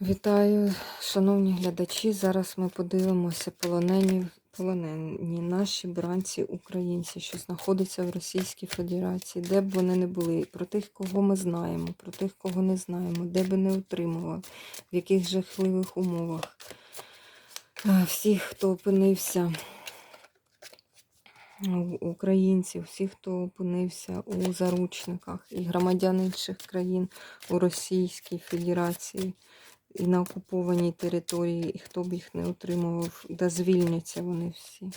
Вітаю, шановні глядачі. Зараз ми подивимося полонені, полонені наші бранці українці, що знаходяться в Російській Федерації, де б вони не були, про тих, кого ми знаємо, про тих, кого не знаємо, де би не утримували, в яких жахливих умовах. Всіх, хто опинився українців, всіх, хто опинився у заручниках, і громадян інших країн у Російській Федерації і на окупованій території, і хто б їх не утримував, да звільняться вони всі.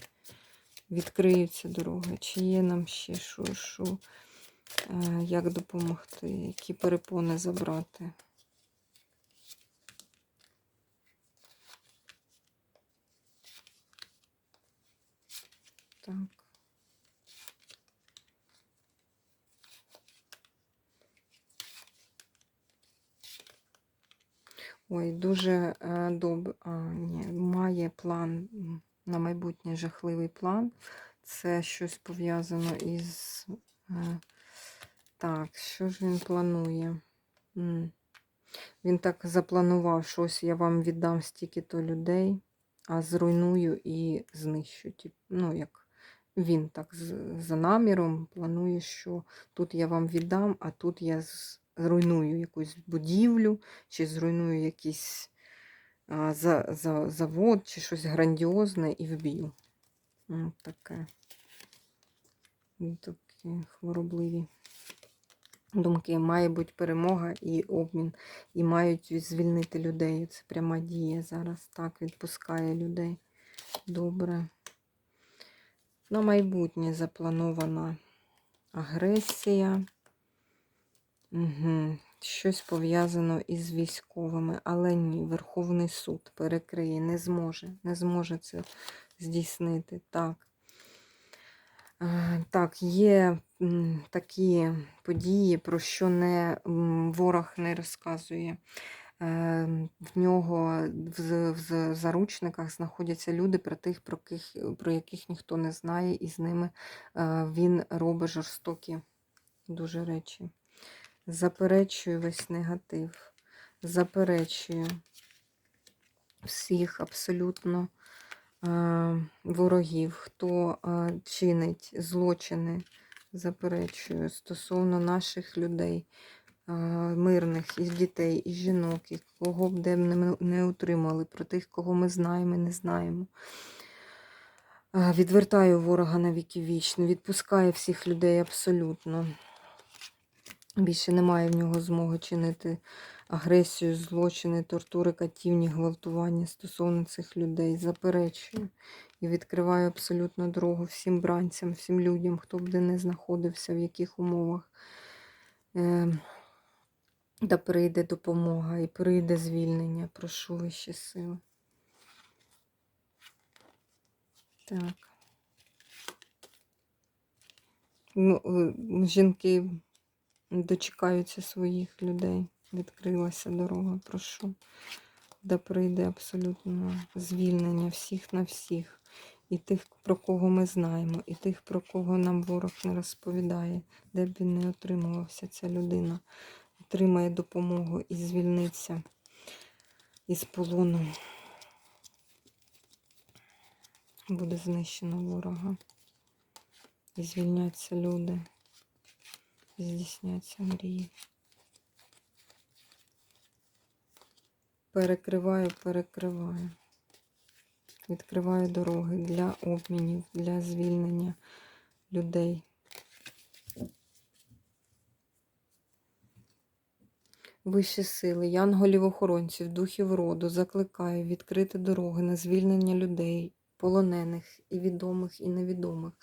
Відкриються дороги. Чи є нам ще що, що, е, як допомогти, які перепони забрати? Так. Ой, дуже е, добре. Ні, має план на майбутнє жахливий план. Це щось пов'язано із. Е, так, що ж він планує? Він так запланував, що ось я вам віддам стільки-то людей, а зруйную і знищу. Ну, як він так за наміром планує, що тут я вам віддам, а тут я зруйную якусь будівлю, чи зруйную якийсь а, за, за, завод, чи щось грандіозне і вб'ю. Таке. Такі хворобливі думки. Має бути перемога і обмін, і мають звільнити людей. Це пряма дія зараз. Так, відпускає людей. Добре. На майбутнє запланована агресія. Угу. Щось пов'язано із військовими, але ні, Верховний суд перекриє, не зможе, не зможе це здійснити. Так. Так, є такі події, про що не, ворог не розказує. Е, В нього в, в заручниках знаходяться люди, про тих, про, ких, про яких ніхто не знає, і з ними е, він робить жорстокі дуже речі. Заперечую весь негатив. Заперечую всіх абсолютно е, ворогів, хто е, чинить злочини, заперечую стосовно наших людей, е, мирних, і дітей, і жінок, і кого б де б не, утримали, про тих, кого ми знаємо і не знаємо. Відвертаю ворога на віки вічно, відпускаю всіх людей абсолютно. Більше немає в нього змоги чинити агресію, злочини, тортури, катівні, гвалтування стосовно цих людей. Заперечую і відкриваю абсолютно дорогу всім бранцям, всім людям, хто б де не знаходився, в яких умовах. Е, да прийде допомога і прийде звільнення. Прошу вищі сили. Так. Ну, е, жінки дочекаються своїх людей. Відкрилася дорога, прошу. Да прийде абсолютно звільнення всіх на всіх. І тих, про кого ми знаємо, і тих, про кого нам ворог не розповідає, де б він не отримувався, ця людина отримає допомогу і звільниться із полону. Буде знищено ворога. І звільняться люди. Здійсняться мрії. Перекриваю, перекриваю. Відкриваю дороги для обмінів, для звільнення людей. Вищі сили, янголів-охоронців, духів роду закликаю відкрити дороги на звільнення людей, полонених і відомих, і невідомих,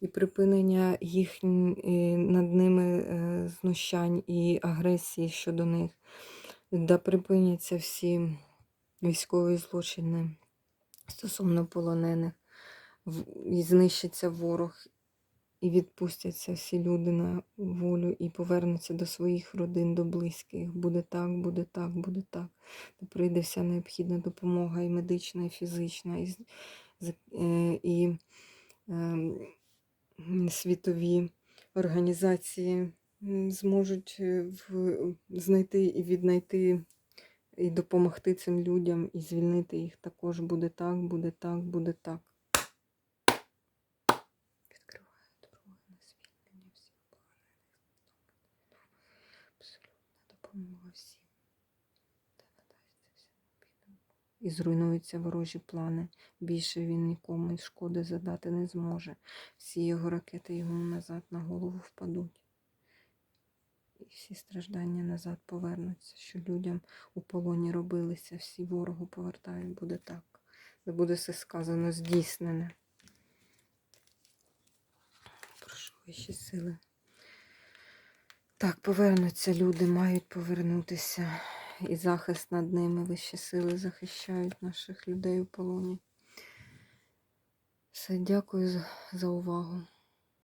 і припинення їх над ними е, знущань і агресії щодо них, да припиняться всі військові злочини стосовно полонених, і знищиться ворог, і відпустяться всі люди на волю, і повернуться до своїх родин, до близьких. Буде так, буде так, буде так. Та прийде вся необхідна допомога і медична, і фізична, і, е, і ем, світові організації зможуть е, в- знайти і віднайти і допомогти цим людям, і звільнити їх також буде так, буде так, буде так. Всім. І зруйнуються ворожі плани. Більше він нікому шкоди задати не зможе. Всі його ракети йому назад на голову впадуть. І всі страждання назад повернуться, що людям у полоні робилися, всі ворогу повертають, буде так. Це буде все сказано, здійснене. Прошу вищі сили. Так, повернуться люди, мають повернутися. І захист над ними вищі сили захищають наших людей у полоні. Все, дякую за, за увагу.